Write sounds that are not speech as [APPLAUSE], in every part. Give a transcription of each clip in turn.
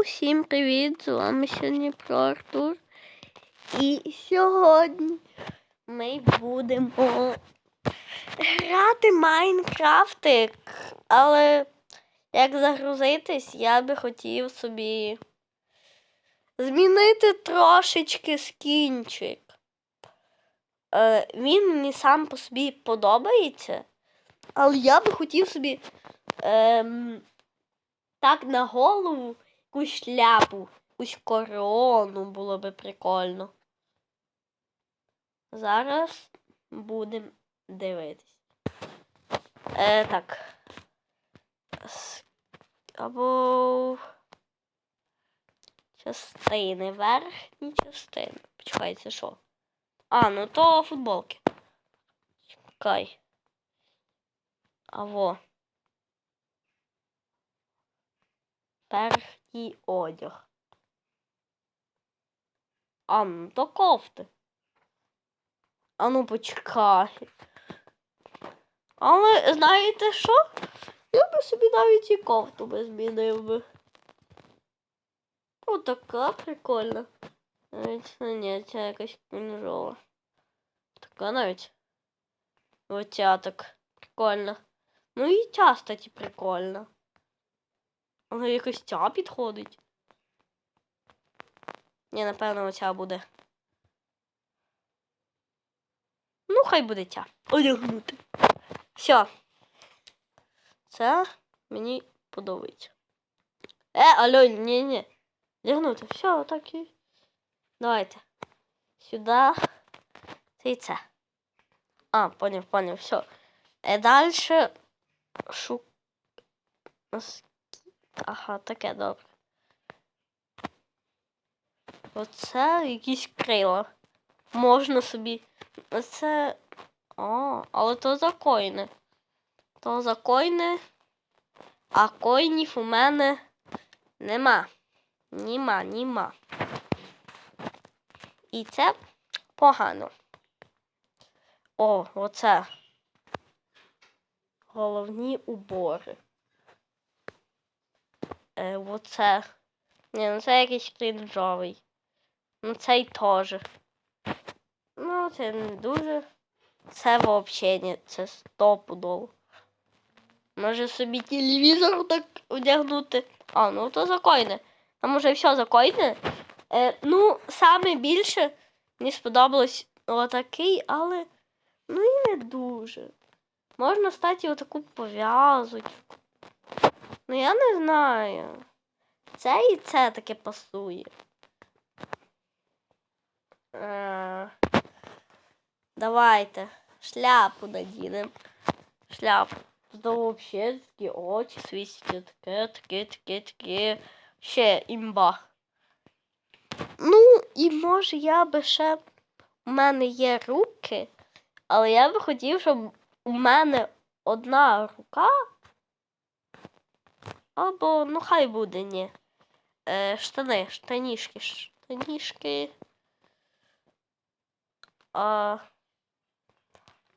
Усім привіт! З вами сьогодні про Артур. І сьогодні ми будемо грати Майнкрафтик. Але як загрузитись, я би хотів собі змінити трошечки скінчик. Е, він мені сам по собі подобається, але я би хотів собі. Ем, так на голову якусь шляпу, якусь корону було би прикольно. Зараз будемо дивитись. Е, так. Або частини, верхні частини. Почекай, це що? А, ну то футболки. Чекай. Аво. Верхній одяг. А, ну то кофти. А ну почекай. Але знаєте що? Я би собі навіть і кофту би змінив би. О, прикольна. Навіть ну, ні, ця якась кінжова. Така навіть. Оця так прикольна. Ну і ця, кстати, прикольна. Але якось ця підходить. Ні, напевно, оця буде. Ну, хай буде ця. Одягнути. Все. Це мені подобається. Е, алло, ні, ні. Одягнути. Все, так і. Давайте. Сюди. Це і це. А, поняв, поняв, все. Е, далі шу... Ага, таке добре. Оце якісь крила. Можна собі. Оце. О, але то за коїни. То за коїни. А коїнів у мене нема. Німа, німа. І це погано. О, оце. Головні убори. Е, оце. Ні, ну це якийсь крінжовий. Ну цей теж. Ну, це не дуже. Це взагалі ні, це стопудово. Може собі телевізор так одягнути. А, ну то закойне. А може все закойне? Е, ну, саме більше мені сподобалось отакий, але ну і не дуже. Можна стати отаку пов'язочку. Ну я не знаю. Це і це таке пасує. Е, давайте. Шляпу надінемо. Шляпу. Тут взагалі такі очі світять. Таке, таке, таке, таке. Ще імба. Ну, і може я би ще. У мене є руки, але я би хотів, щоб у мене одна рука. Або, ну хай буде, ні. Е, штани, штанішки, штанішки. А,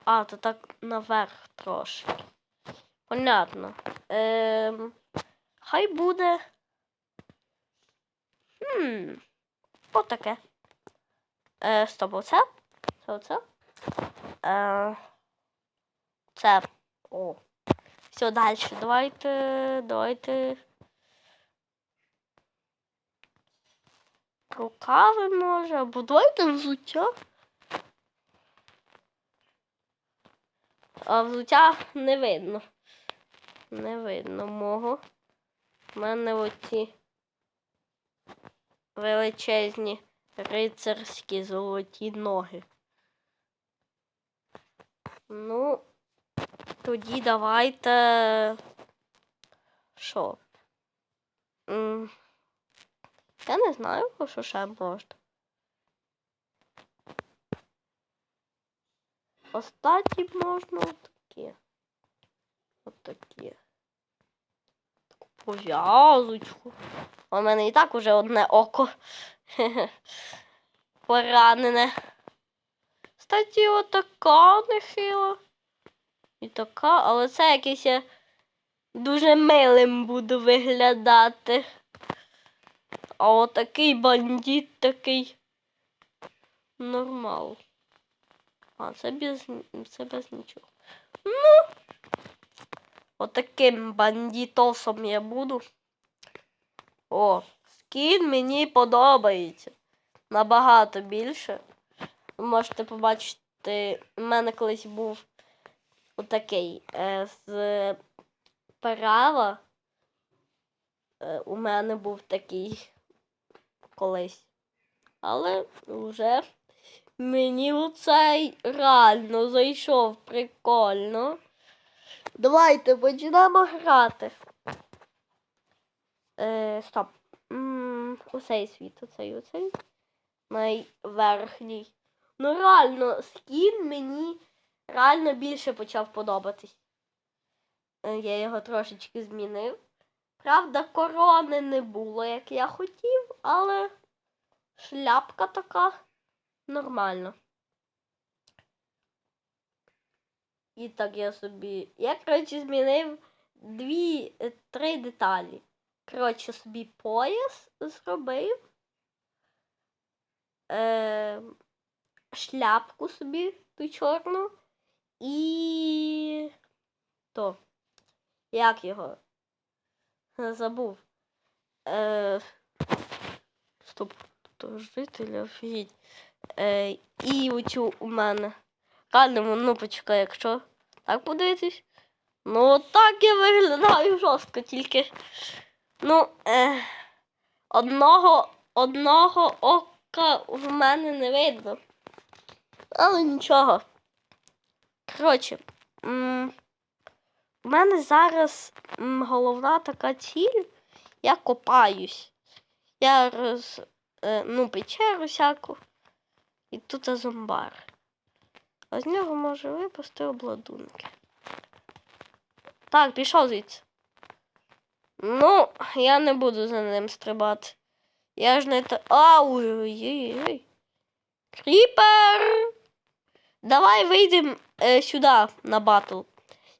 а, то так наверх трошки. Понятно. Ем, хай буде. Хм. Отаке. Е, стоп, оце? Це оце? Е, це. О. Все, далі. Давайте. Давайте. Рукави може, або давайте взуття. А взуття не видно. Не видно мого. У мене оці величезні рицарські золоті ноги. Ну, тоді давайте. Що? Я не знаю, що ще можна. Остаті можна отакі. Отакі. Таку пов'язочку. У мене і так уже одне око [LAUGHS] поранене. Кстати, отака нехила. І така, але це якийсь я дуже милим буду виглядати. А отакий бандит такий. Нормал. А, це без, це без нічого. Ну. Отаким бандитосом я буду. О, скін мені подобається. Набагато більше. Ви можете побачити, у мене колись був отакий е, з права. Е, у мене був такий колись. Але вже мені оцей реально зайшов прикольно. Давайте почнемо грати. Е, стоп. Оцей світ, оцей, оцей. Найверхній. Ну реально, скін мені реально більше почав подобатись. Е, Я його трошечки змінив. Правда, корони не було, як я хотів, але шляпка така нормальна. І так я собі. Я, коротше, змінив дві, е, три деталі. Коротше, собі пояс зробив. Е, шляпку собі ту чорну. І. То. Як його? Е, Забув. Е, стоп, то жителя офігеть. Е, і оцю у мене. Реально, ну почекай, якщо так подивитись. Ну так я виглядаю жорстко, тільки. Ну, е, одного, одного ока в мене не видно. Але нічого. Коротше, у мене зараз головна така ціль. Я копаюсь. Я роз, е, ну, печеру всяку. І тут зомбар. А з нього може випасти обладунки. Так, пішов звідси. Ну, я не буду за ним стрибати. Я ж не та. Ау! Кріпер! Давай вийдемо е, сюди на батл.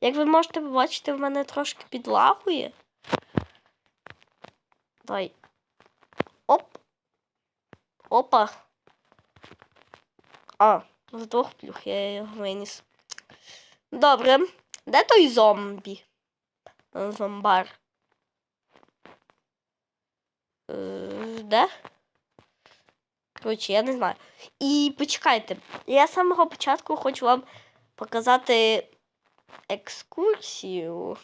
Як ви можете побачити, в мене трошки підлагує. Давай. Оп. Опа. А, з двох плюх я його виніс. Добре. Де той зомбі? Зомбар. Е, Де? Коротше, я не знаю. І почекайте, я з самого початку хочу вам показати екскурсію,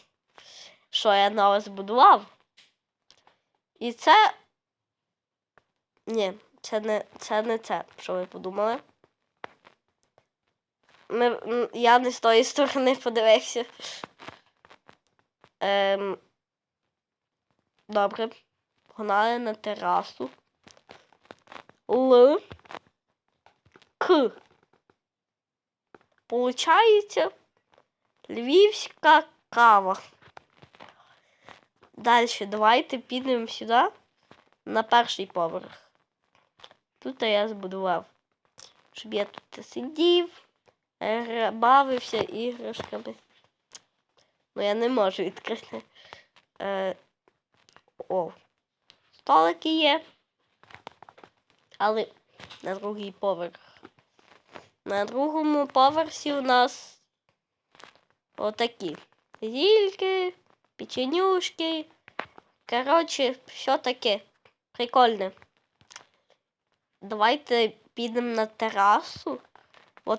що я нове збудував. І це. Ні, це не це, не це, що ви подумали. Ми, я не з тої сторони подивився. Ем, добре. Погнали на терасу. Л. К. Получається львівська кава. Далі давайте підемо сюди на перший поверх. Тут я збудував, щоб я тут сидів, бавився іграшками. Ну, я не можу відкрити. Е, о, столики є. Але на другий поверх. На другому поверсі у нас отакі зільки, печенюшки. Коротше, все таке прикольне. Давайте підемо на терасу.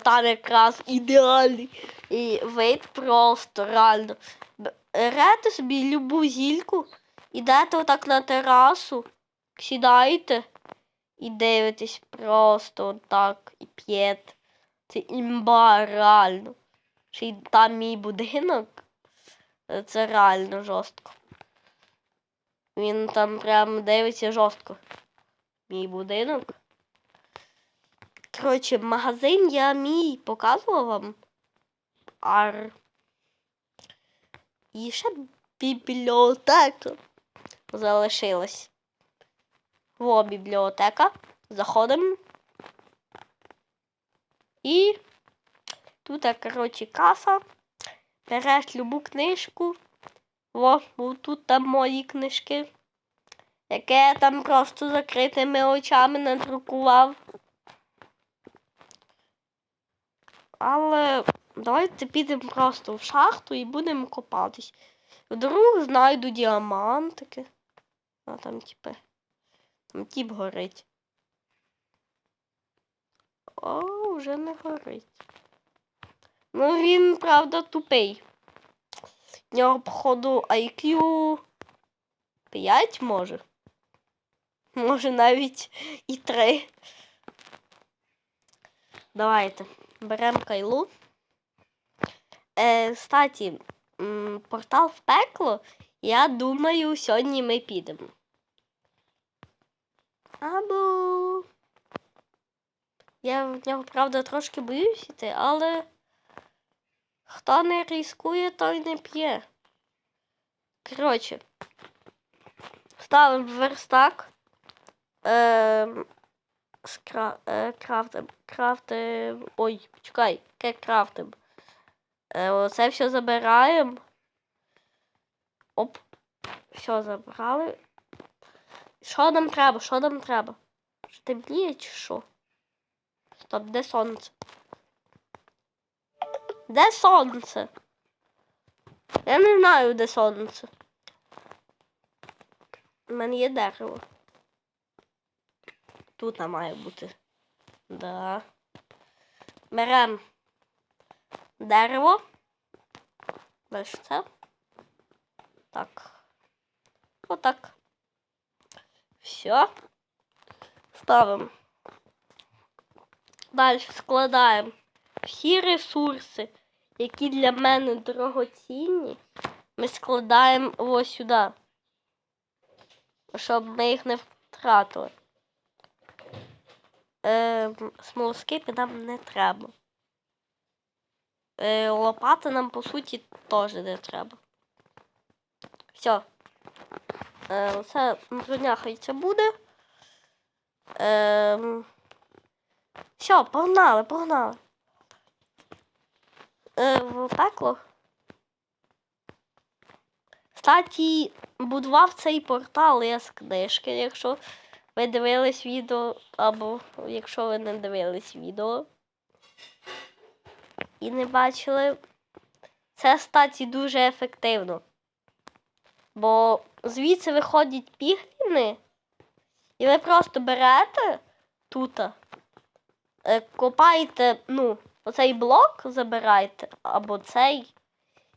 Там якраз ідеальний. І вид просто реально. Берете собі любу зільку, ідете отак на терасу, сідаєте і дивитесь просто отак і п'єте. Це імба реально. Ще й там мій будинок. Е, Це реально жорстко. Він там прям дивиться жорстко. Мій будинок. Коротше, магазин я мій показувала вам. Ар. І ще бібліотека залишилась. Во бібліотека. Заходимо. І тут, коротше, каса. Береш любу книжку. Во, тут там мої книжки. яке я там просто закритими очами надрукував. Але давайте підемо просто в шахту і будемо копатись. Вдруг знайду діамантики. А там типи. Там тіп горить. О, вже не горить. Ну він, правда, тупий. В нього, походу, IQ 5 може. Може навіть і 3. Давайте. Беремо кайлу. Е, кстати, м, портал в пекло. Я думаю, сьогодні ми підемо. Або. Я в нього, правда, трошки боюсь іти, але хто не ризикує, той не п'є. Коротше, ставимо верстак. Ем, скра, е, крафтим, крафтим. Ой, чекай, яке крафтим. Е, оце все забираємо. Оп. Все забрали. Що нам треба? Що нам треба? Що темніє чи що? Стоп, де сонце? Де сонце? Я не знаю, де сонце. У мене є дерево. Тут не має бути. Да. Берем дерево. Це. Так. Отак. Все. Ставимо. Далі складаємо всі ресурси, які для мене дорогоцінні, ми складаємо ось сюди, щоб ми їх не втратили. Е, смолоскипи нам не треба. Е, лопати нам, по суті, теж не треба. Все. Е, броня хай це буде. Е, все, погнали, погнали. Е, в пекло. Кстати, будував цей портал я з книжки, якщо ви дивились відео, або якщо ви не дивились відео і не бачили, це, кстати, дуже ефективно. Бо звідси виходять пігліни, і ви просто берете тут, е, копаєте, ну, оцей блок забираєте, або цей,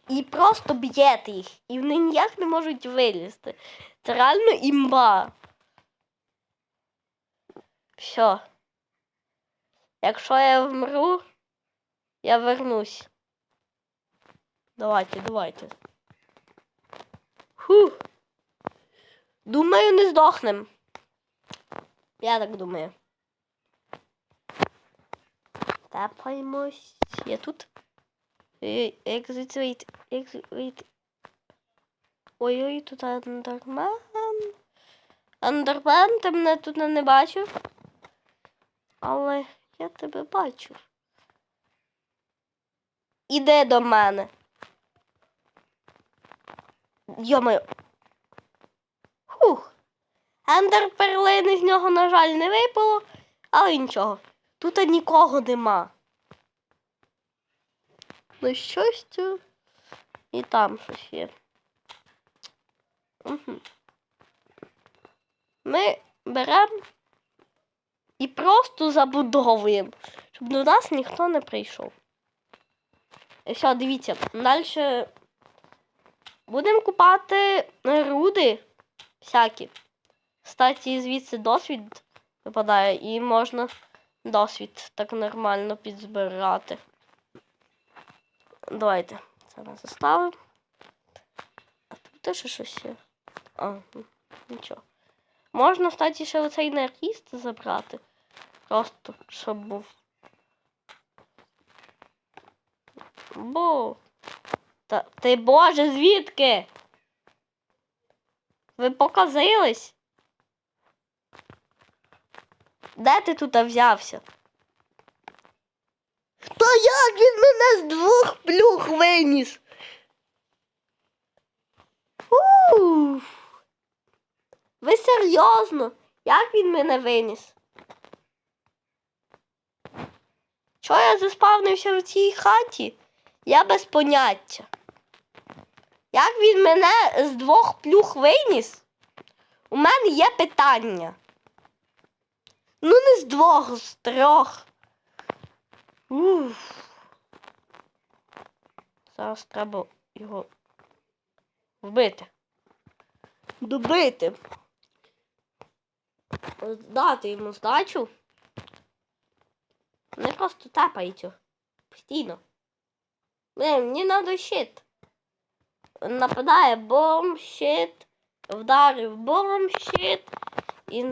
і просто б'єте їх. І вони ніяк не можуть вилізти. Це реально імба. Все. Якщо я вмру, я вернусь. Давайте, давайте. Фух. Думаю, не здохнем. Я так думаю. Тапаємось. Я тут. Е, Exit, wait. Ой-ой, тут андермен. Андермен, ти мене тут не бачив. Але я тебе бачу. Іди до мене. Йомаю. Хух. Ендер перлини з нього, на жаль, не випало, але нічого. Тут нікого нема. На щастя. І там щось є. Угу. Ми беремо і просто забудовуємо, щоб до нас ніхто не прийшов. І все, дивіться, далі будемо купати руди всякі. Кстати, звідси досвід випадає і можна досвід так нормально підзбирати. Давайте це ми заставимо. А тут теж щось є. А, нічого. Можна, кстати, ще оцей наріст забрати. Просто, щоб був. Бо. Та ти боже, звідки? Ви показились? Де ти тут взявся? Та як він мене з двох плюх виніс? Уф. Ви серйозно? Як він мене виніс? Чого я заспавнився в цій хаті? Я без поняття. Як він мене з двох плюх виніс? У мене є питання. Ну, не з двох, з трьох. Уф. Зараз треба його вбити. Добити. Дати йому здачу. Не просто тапається. Постійно. Блин, мені надо щит. Нападає бомб, щит. Вдарив бомб, щит. І...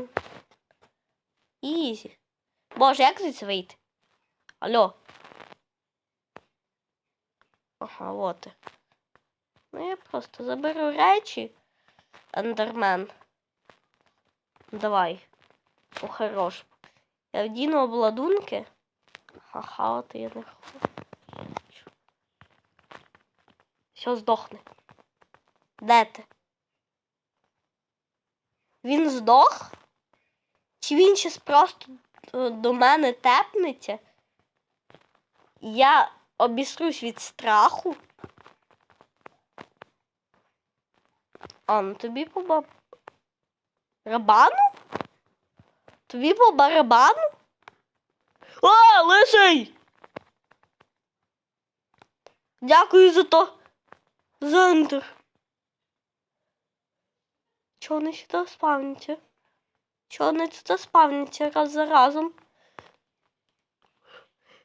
Ізі. Боже, як звідси вийти? Алло. Ага, вот. Ну я просто заберу речі. Ендермен. Давай. По-хорошому. Я вдіну обладунки. Ха-ха, от я не хочу. Все, здохне. Де ти? Він здох? Чи він щас просто е, до мене тепнеться? Я обісрусь від страху. А, ну тобі по баб... Рабану? Тобі по барабану? А, лисий! Дякую за то. Зендер. Чого вони сюди спавняться? Чого вони сюди спавняться раз за разом?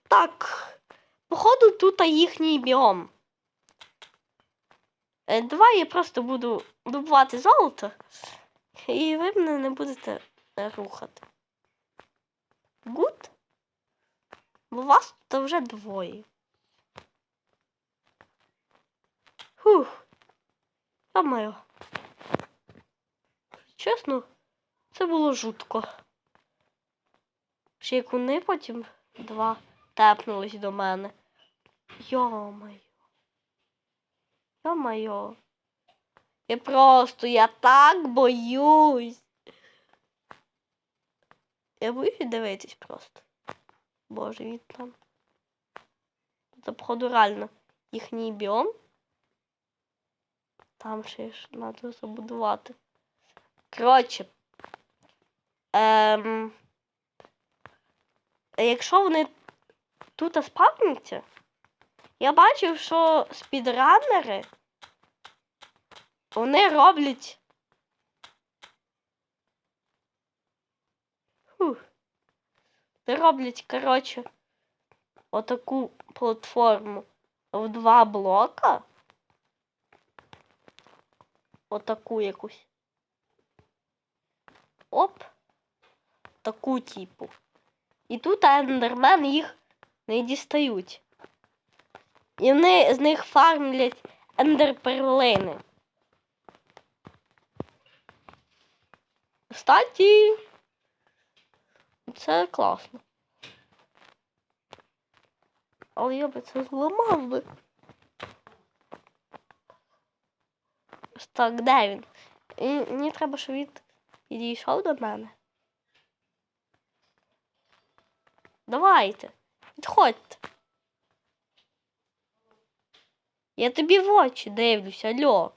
Так. Походу, тут їхній біом. Е, Давай я просто буду добувати золото, і ви мене не будете рухати. Гуд? Бо вас тут вже двоє. Фух. Йо-моє. Чесно, це було жутко. Ще як вони потім два тепнулись до мене. Йо-моє. Йо-моє. Я просто, я так боюсь. Я боюсь дивитись просто. Боже, він там. Це, походу, реально їхній біом. Там ще ж треба забудувати. Коротше. Ем, якщо вони тут спавняться, я бачив, що спідранери вони роблять. Фух. Роблять, коротше, отаку платформу в два блока. Отаку якусь. Оп. Таку типу. І тут ендермен їх не дістають. І вони з них фармлять ендерперлини. Кстати, це класно. Але я би це зламав би. Так, де він? І мені треба, щоб він підійшов до мене. Давайте, підходьте. Я тобі в очі дивлюся, алло.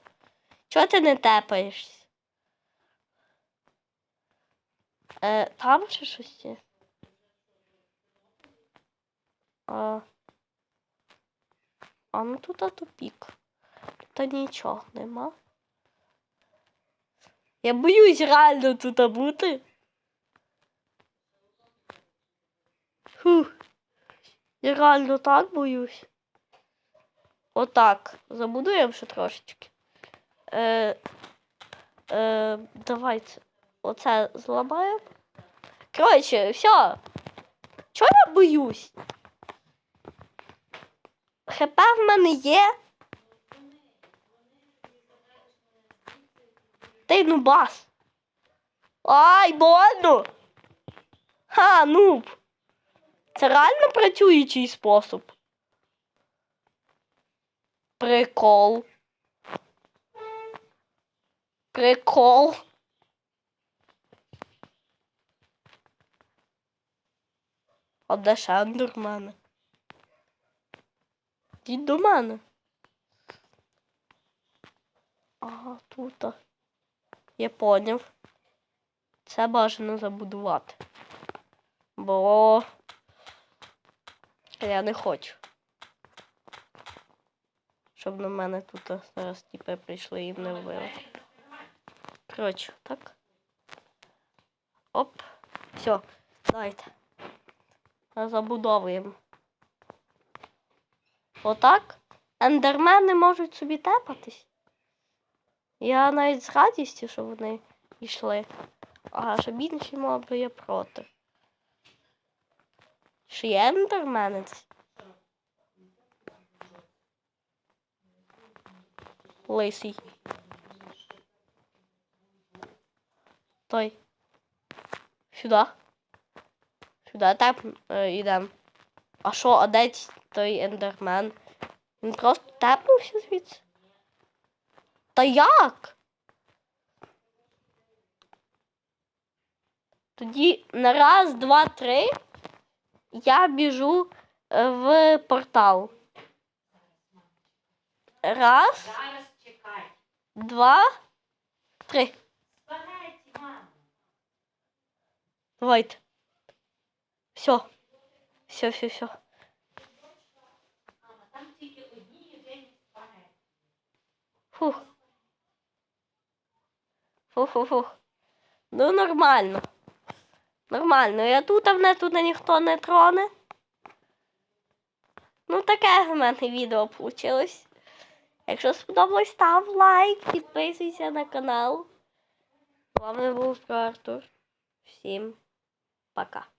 Чого ти не тепаєшся? Е, там ще щось є? А, а ну тут а тупік. Тут нічого нема. Я боюсь реально тут бути. Фух. Я реально так боюсь. Отак. Забудуємо ще трошечки. Е, е, давайте оце зламаємо. Коротше, все. Чого я боюсь? ХП в мене є. Дай ну бас. Ай, больно! Ха, нуб! Це реально працюючий спосіб. Прикол. Прикол. А де ще ендермени? Йдіть до мене. Ага, тут. Я поняв. Це бажано забудувати. Бо я не хочу. Щоб на мене тут зараз тіпи прийшли і не вбили. Коротше, так. Оп. Все, давайте. Забудовуємо. Отак. Ендермени можуть собі тепатись. Я навіть з радістю, що вони йшли. А щоб інші моби я проти. Чи є ендермени? ці? Лисий. Той. Сюди. Сюди так е, йдемо. А що, а де той ендермен? Він просто тепнувся звідси? Та як? Тоді на раз, два, три я біжу е, в портал. Раз, два, три. Давайте. Все. Все, все, все. Фух. Фух, фух, фух. Ну, нормально. Нормально. Я тут, а мене тут ніхто не троне. Ну, таке в мене відео вийшло. Якщо сподобалось, став лайк, підписуйся на канал. З вами був Артур. Всім пока.